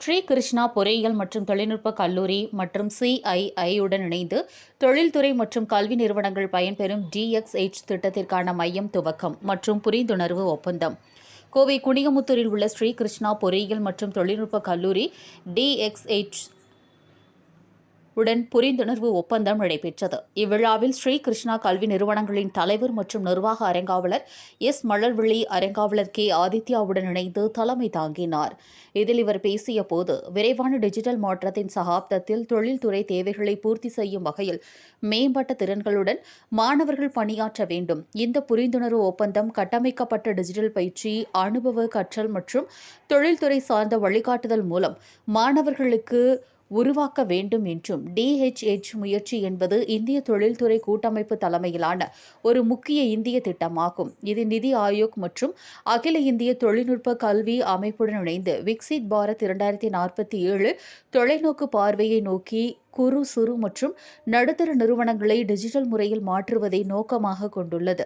ஸ்ரீ கிருஷ்ணா பொறியியல் மற்றும் தொழில்நுட்ப கல்லூரி மற்றும் சிஐஐ உடன் இணைந்து தொழில்துறை மற்றும் கல்வி நிறுவனங்கள் பயன்பெறும் டிஎக்ஸ்ஹெச் திட்டத்திற்கான மையம் துவக்கம் மற்றும் புரிந்துணர்வு ஒப்பந்தம். கோவை குனியமுத்தூரில் உள்ள ஸ்ரீ கிருஷ்ணா பொறியியல் மற்றும் தொழில்நுட்ப கல்லூரி டிஎக்ஸ்எச் உடன் புரிந்துணர்வு ஒப்பந்தம் நடைபெற்றது. இவ்விழாவில் ஸ்ரீ கிருஷ்ணா கல்வி நிறுவனங்களின் தலைவர் மற்றும் நிர்வாக அரங்காவலர் எஸ். மலர்விழி அரங்காவலர் கே. ஆதித்யாவுடன் இணைந்து தலைமை தாங்கினார். இதில் இவர் பேசிய போது விரைவான டிஜிட்டல் மாற்றத்தின் சகாப்தத்தில் தொழில்துறை தேவைகளை பூர்த்தி செய்யும் வகையில் மேம்பட்ட திறன்களுடன் மாணவர்கள் பணியாற்ற வேண்டும். இந்த புரிந்துணர்வு ஒப்பந்தம் கட்டமைக்கப்பட்ட டிஜிட்டல் பயிற்சி அனுபவ கற்றல் மற்றும் தொழில்துறை சார்ந்த வழிகாட்டுதல் மூலம் மாணவர்களுக்கு உருவாக்க வேண்டும் என்றும் டிஹெச்எச் முயற்சி என்பது இந்திய தொழில்துறை கூட்டமைப்பு தலைமையிலான ஒரு முக்கிய இந்திய திட்டமாகும். இது நிதி ஆயோக் மற்றும் அகில இந்திய தொழில்நுட்ப கல்வி அமைப்புடன் இணைந்து விக்சித் பாரத் இரண்டாயிரத்தி நாற்பத்தி ஏழு தொலைநோக்கு பார்வையை நோக்கி குறு சிறு மற்றும் நடுத்தர நிறுவனங்களை டிஜிட்டல் முறையில் மாற்றுவதை நோக்கமாக கொண்டுள்ளது.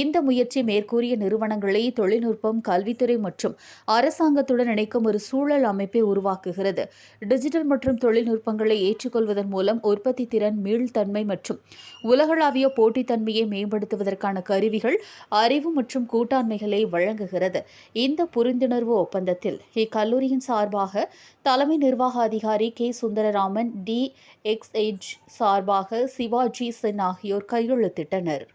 இந்த முயற்சி மேற்கூறிய நிறுவனங்களை தொழில்நுட்பம் கல்வித்துறை மற்றும் அரசாங்கத்துடன் இணைக்கும் ஒரு சூழல் அமைப்பை உருவாக்குகிறது. டிஜிட்டல் மற்றும் தொழில்நுட்பங்களை ஏற்றுக்கொள்வதன் மூலம் உற்பத்தி திறன் மீள்தன்மை மற்றும் உலகளாவிய போட்டித்தன்மையை மேம்படுத்துவதற்கான கருவிகள் அறிவு மற்றும் கூட்டாண்மைகளை வழங்குகிறது. இந்த புரிந்துணர்வு ஒப்பந்தத்தில் இக்கல்லூரியின் சார்பாக தலைமை நிர்வாக அதிகாரி கே. சுந்தரராமன் டி. எக்ஸ்எச் சார்பாக சிவாஜி சென் ஆகியோர் கையெழுத்திட்டனர்.